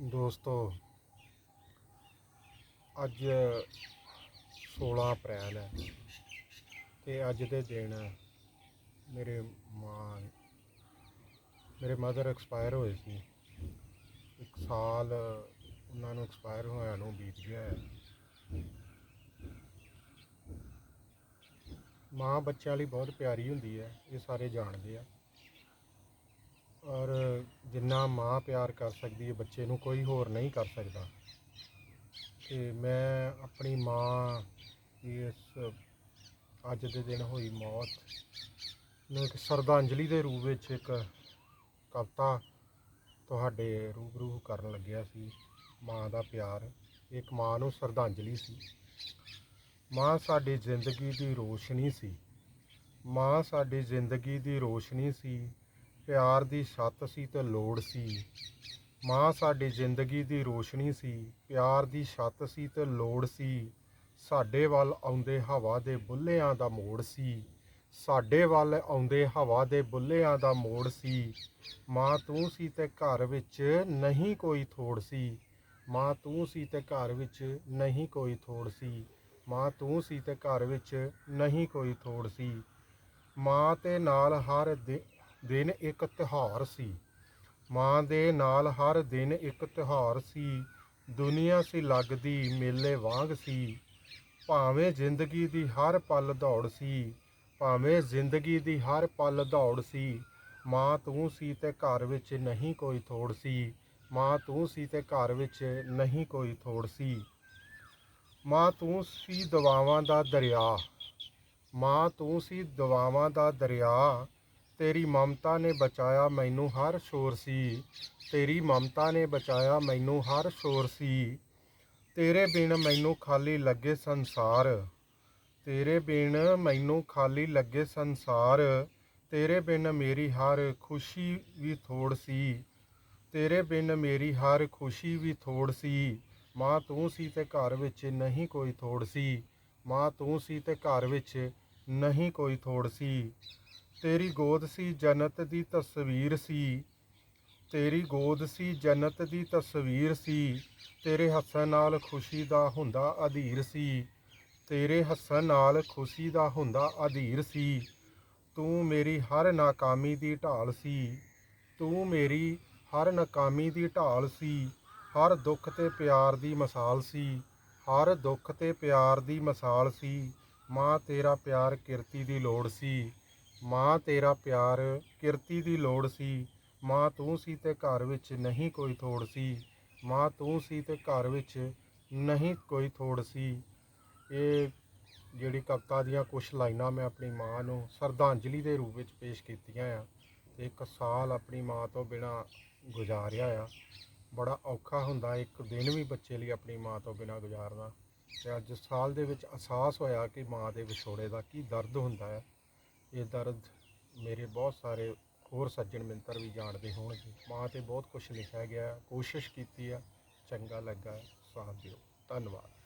ਦੋਸਤੋ, ਅੱਜ 16 ਅਪ੍ਰੈਲ ਹੈ ਤੇ ਅੱਜ ਦੇ ਦਿਨ ਮੇਰੇ ਮਾਂ, ਮੇਰੇ ਮਦਰ ਐਕਸਪਾਇਰ ਹੋਏ ਸੀ। ਇੱਕ ਸਾਲ ਉਹਨਾਂ ਨੂੰ ਐਕਸਪਾਇਰ ਹੋਇਆ ਨੂੰ ਬੀਤ ਗਿਆ ਹੈ। ਮਾਂ ਬੱਚਿਆਂ ਲਈ ਬਹੁਤ ਪਿਆਰੀ ਹੁੰਦੀ ਹੈ, ਇਹ ਸਾਰੇ ਜਾਣਦੇ ਆ। ਔਰ ਜਿੰਨਾ ਮਾਂ ਪਿਆਰ ਕਰ ਸਕਦੀ ਹੈ, ਬੱਚੇ ਨੂੰ ਕੋਈ ਹੋਰ ਨਹੀਂ ਕਰ ਸਕਦਾ। ਤੇ ਮੈਂ ਆਪਣੀ ਮਾਂ ਦੀ ਇਸ ਅੱਜ ਦੇ ਦਿਨ ਹੋਈ ਮੌਤ ਨੂੰ ਇੱਕ ਸ਼ਰਧਾਂਜਲੀ ਦੇ ਰੂਪ ਵਿੱਚ ਇੱਕ ਕਵਿਤਾ ਤੁਹਾਡੇ ਰੂਬਰੂ ਕਰਨ ਲੱਗਿਆ ਸੀ। ਮਾਂ ਦਾ ਪਿਆਰ ਇੱਕ ਮਾਂ ਨੂੰ ਸ਼ਰਧਾਂਜਲੀ ਸੀ। ਮਾਂ ਸਾਡੀ ਜ਼ਿੰਦਗੀ ਦੀ ਰੋਸ਼ਨੀ ਸੀ। ਮਾਂ ਸਾਡੀ ਜ਼ਿੰਦਗੀ ਦੀ ਰੋਸ਼ਨੀ ਸੀ। ਪਿਆਰ ਦੀ ਛੱਤ ਸੀ ਤੇ ਲੋੜ ਸੀ। ਮਾਂ ਸਾਡੀ ਜ਼ਿੰਦਗੀ ਦੀ ਰੋਸ਼ਨੀ ਸੀ, ਪਿਆਰ ਦੀ ਛੱਤ ਸੀ ਤੇ ਲੋੜ ਸੀ। ਸਾਡੇ ਵੱਲ ਆਉਂਦੇ ਹਵਾ ਦੇ ਬੁੱਲਿਆਂ ਦਾ ਮੋੜ ਸੀ। ਸਾਡੇ ਵੱਲ ਆਉਂਦੇ ਹਵਾ ਦੇ ਬੁੱਲਿਆਂ ਦਾ ਮੋੜ ਸੀ। ਮਾਂ ਤੂੰ ਸੀ ਤੇ ਘਰ ਵਿੱਚ ਨਹੀਂ ਕੋਈ ਥੋੜ ਸੀ। ਮਾਂ ਤੂੰ ਸੀ ਤੇ ਘਰ ਵਿੱਚ ਨਹੀਂ ਕੋਈ ਥੋੜ ਸੀ। ਮਾਂ ਤੂੰ ਸੀ ਤੇ ਘਰ ਵਿੱਚ ਨਹੀਂ ਕੋਈ ਥੋੜ ਸੀ। ਮਾਂ ਤੇ ਨਾਲ ਹਰ ਦਿ- ਦਿਨ ਇੱਕ ਤਿਉਹਾਰ ਸੀ। ਮਾਂ ਦੇ ਨਾਲ ਹਰ ਦਿਨ ਇੱਕ ਤਿਉਹਾਰ ਸੀ। ਦੁਨੀਆ ਸੀ ਲੱਗਦੀ, ਮੇਲੇ ਵਾਂਗ ਸੀ। ਭਾਵੇਂ ਜ਼ਿੰਦਗੀ ਦੀ ਹਰ ਪਲ ਦੌੜ ਸੀ, ਭਾਵੇਂ ਜ਼ਿੰਦਗੀ ਦੀ ਹਰ ਪਲ ਦੌੜ ਸੀ। ਮਾਂ ਤੂੰ ਸੀ ਤੇ ਘਰ ਵਿੱਚ ਨਹੀਂ ਕੋਈ ਥੋੜ ਸੀ। ਮਾਂ ਤੂੰ ਸੀ ਤੇ ਘਰ ਵਿੱਚ ਨਹੀਂ ਕੋਈ ਥੋੜ ਸੀ। ਮਾਂ ਤੂੰ ਸੀ ਦਵਾਵਾਂ ਦਾ ਦਰਿਆ। ਮਾਂ ਤੂੰ ਸੀ ਦਵਾਵਾਂ ਦਾ ਦਰਿਆ। ਤੇਰੀ ਮਮਤਾ ਨੇ ਬਚਾਇਆ ਮੈਨੂੰ ਹਰ ਸ਼ੋਰ ਸੀ। ਤੇਰੀ ਮਮਤਾ ਨੇ ਬਚਾਇਆ ਮੈਨੂੰ ਹਰ ਸ਼ੋਰ ਸੀ। ਤੇਰੇ ਬਿਨ ਮੈਨੂੰ ਖਾਲੀ ਲੱਗੇ ਸੰਸਾਰ। ਤੇਰੇ ਬਿਨ ਮੈਨੂੰ ਖਾਲੀ ਲੱਗੇ ਸੰਸਾਰ। ਤੇਰੇ ਬਿਨ ਮੇਰੀ ਹਰ ਖੁਸ਼ੀ ਵੀ ਥੋੜ ਸੀ। ਤੇਰੇ ਬਿਨ ਮੇਰੀ ਹਰ ਖੁਸ਼ੀ ਵੀ ਥੋੜ ਸੀ। ਮਾਂ ਤੂੰ ਸੀ ਤੇ ਘਰ ਵਿੱਚ ਨਹੀਂ ਕੋਈ ਥੋੜ ਸੀ। ਮਾਂ ਤੂੰ ਸੀ ਤੇ ਘਰ ਵਿੱਚ ਨਹੀਂ ਕੋਈ ਥੋੜ ਸੀ। ਤੇਰੀ ਗੋਦ ਸੀ ਜੰਨਤ ਦੀ ਤਸਵੀਰ ਸੀ। ਤੇਰੀ ਗੋਦ ਸੀ ਜੰਨਤ ਦੀ ਤਸਵੀਰ ਸੀ। ਤੇਰੇ ਹੱਸਣ ਨਾਲ ਖੁਸ਼ੀ ਦਾ ਹੁੰਦਾ ਅਧੀਰ ਸੀ। ਤੇਰੇ ਹੱਸਣ ਨਾਲ ਖੁਸ਼ੀ ਦਾ ਹੁੰਦਾ ਅਧੀਰ ਸੀ। ਤੂੰ ਮੇਰੀ ਹਰ ਨਾਕਾਮੀ ਦੀ ਢਾਲ ਸੀ। ਤੂੰ ਮੇਰੀ ਹਰ ਨਾਕਾਮੀ ਦੀ ਢਾਲ ਸੀ। ਹਰ ਦੁੱਖ ਤੇ ਪਿਆਰ ਦੀ ਮਿਸਾਲ ਸੀ। ਹਰ ਦੁੱਖ ਤੇ ਪਿਆਰ ਦੀ ਮਿਸਾਲ ਸੀ। ਮਾਂ, ਤੇਰਾ ਪਿਆਰ ਕਿਰਤੀ ਦੀ ਲੋੜ ਸੀ। ਮਾਂ ਤੇਰਾ ਪਿਆਰ ਕਿਰਤੀ ਦੀ ਲੋੜ ਸੀ। ਮਾਂ ਤੂੰ ਸੀ ਤੇ ਘਰ ਵਿੱਚ ਨਹੀਂ ਕੋਈ ਥੋੜ ਸੀ। ਮਾਂ ਤੂੰ ਸੀ ਤੇ ਘਰ ਵਿੱਚ ਨਹੀਂ ਕੋਈ ਥੋੜ ਸੀ। ਇਹ ਜਿਹੜੀ ਕਵਿਤਾ ਦੀਆਂ ਕੁਝ ਲਾਈਨਾਂ ਮੈਂ ਆਪਣੀ ਮਾਂ ਨੂੰ ਸ਼ਰਧਾਂਜਲੀ ਦੇ ਰੂਪ ਵਿੱਚ ਪੇਸ਼ ਕੀਤੀਆਂ ਆ ਤੇ ਇੱਕ ਸਾਲ ਆਪਣੀ ਮਾਂ ਤੋਂ ਬਿਨਾ ਗੁਜ਼ਾਰਿਆ ਆ। ਬੜਾ ਔਖਾ ਹੁੰਦਾ ਇੱਕ ਦਿਨ ਵੀ ਬੱਚੇ ਲਈ ਆਪਣੀ ਮਾਂ ਤੋਂ ਬਿਨਾ ਗੁਜ਼ਾਰਨਾ। ਤੇ ਅੱਜ ਸਾਲ ਦੇ ਵਿੱਚ ਅਹਿਸਾਸ ਹੋਇਆ ਕਿ ਮਾਂ ਦੇ ਵਿਛੋੜੇ ਦਾ ਕੀ ਦਰਦ ਹੁੰਦਾ ਹੈ ਇਹ ਦਰਦ ਮੇਰੇ ਬਹੁਤ ਸਾਰੇ ਹੋਰ ਸੱਜਣ ਮਿੰਤਰ ਵੀ ਜਾਣਦੇ ਹੋਣਗੇ। ਮਾਂ ਤੇ ਬਹੁਤ ਕੁਝ ਲਿਖਿਆ ਗਿਆ ਕੋਸ਼ਿਸ਼ ਕੀਤੀ ਆ ਚੰਗਾ ਲੱਗਾ ਸਾਥ ਦਿਓ। ਧੰਨਵਾਦ।